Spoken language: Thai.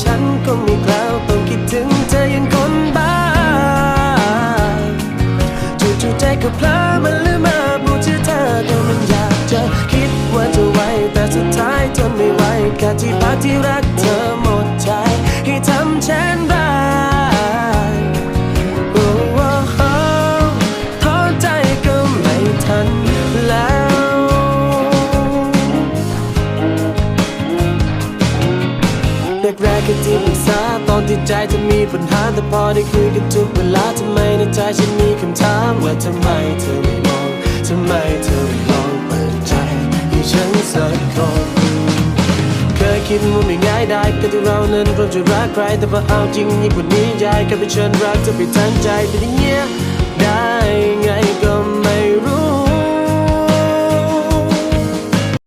ฉันก็ไม่กล้าวต้องคิดถึงเธอยังคนบ้าจู่ๆใจก็เพลอมันลืมมาพูดชื่อเธอก็มันอยากจะคิดว่าจะไวแต่สุดท้ายทนไม่ไหวแค่ที่พักที่รักเธอหมดใจให้ทำเช่นไร แรกๆก็ที่ปรึกษาตอนที่ใจจะมีปัญหาแต่พอได้คุยกันทุกเวลาทำไมในใจฉันมีคำถามว่าทำไมเธอไม่มองทำไมเธอไม่ลองเปิดใจให้ฉันสักคนเคยคิดว่าไม่ง่ายได้ก็ที่เรานั้นเราจะรักใครแต่พอเอาจริงยิ่งกว่านี้ยายก็ไปเชิญรักจะไปทั้งใจเป็นอย่างเงี้ย